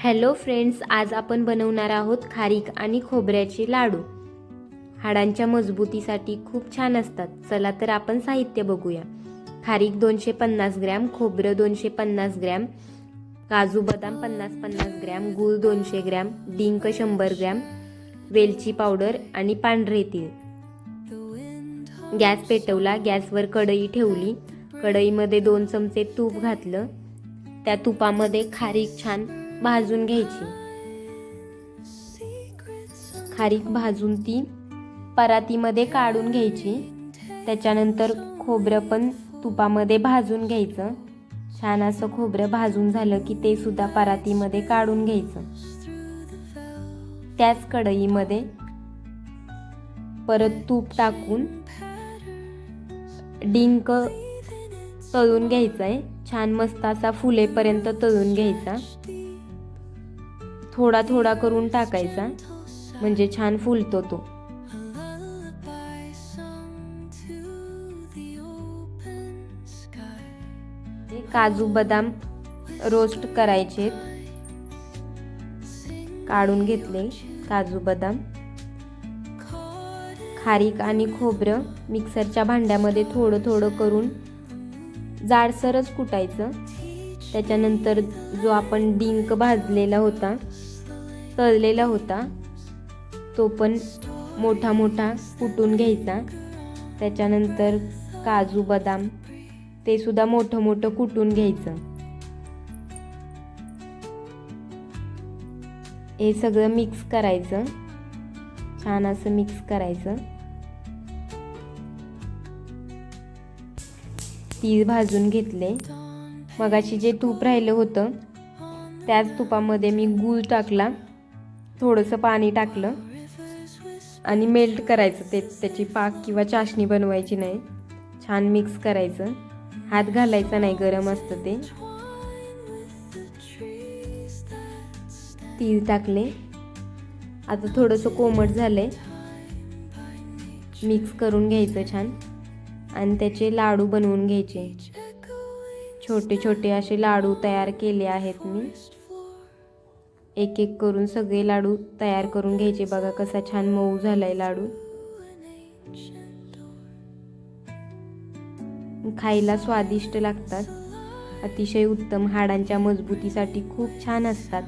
Hello friends आज आपण बनवणार आहोत खारीक आणि खोबऱ्याचे लाडू. हाडांच्या मजबूतीसाठी खूप छान असतात. चला तर आपण साहित्य बघूया. खारीक दोनशे पन्नास ग्रॅम खोबरं दोनशे पन्नास ग्रॅम काजू बदाम पन्नास पन्नास ग्रॅम गूळ दोनशे ग्रॅम डिंक शंभर ग्रॅम वेलची पावडर आणि पांढरे तीळ. गॅस पेटवला गॅसवर कढई ठेवली. कढईमध्ये दोन चमचे तूप घातलं. त्या तुपामध्ये खारीक छान भाजून घ्यायची. खारीक भाजून ती परातीमध्ये काढून घ्यायची. त्याच्यानंतर खोबरं पण तुपामध्ये भाजून घ्यायचं. छान असं खोबरं भाजून झालं की ते सुद्धा परातीमध्ये काढून घ्यायचं. त्याच कढईमध्ये परत तूप टाकून डिंक तळून घ्यायचं आहे छान मस्त असा फुलेपर्यंत तळून घ्यायचा. थोडा थोडा करून टाकायचा. म्हणजे छान फुलतो तो. काजू बदाम रोस्ट करायचे. काढून घेतले काजू बदाम. खारीक आणि खोबरं मिक्सरच्या भांड्यामध्ये थोडं थोडं करून जाडसरच कुटायचं. त्याच्यानंतर जो आपण डिंक भाजलेला होता तळलेला होता. तो पण मोठा मोठा कुटून घ्यायचा. त्याच्यानंतर काजू बदाम ते सुद्धा मोठं मोठं कुटून घ्यायचं. हे सगळं मिक्स करायचं. छान असं मिक्स करायचं. तीळ भाजून घेतले. मगाशी जे तूप राहिलं होतं त्याच तुपामध्ये मी गूळ टाकला. थोडंसं पाणी टाकलं आणि मेल्ट करायचं ते त्याची पाक किंवा चाशणी बनवायची नाही. छान मिक्स करायचं. हात घालायचा नाही गरम असतं ते. तीळ टाकले. आता थोडंसं कोमट झालंय. मिक्स करून घ्यायचं छान. आणि त्याचे लाडू बनवून घ्यायचे. छोटे छोटे असे लाडू तयार केले आहेत मी. एक एक करून सगळे लाडू तयार करून घ्यायचे. बघा कसा छान मऊ झालाय लाडू. खायला स्वादिष्ट लागतात. अतिशय उत्तम हाडांच्या मजबूतीसाठी खूप छान असतात.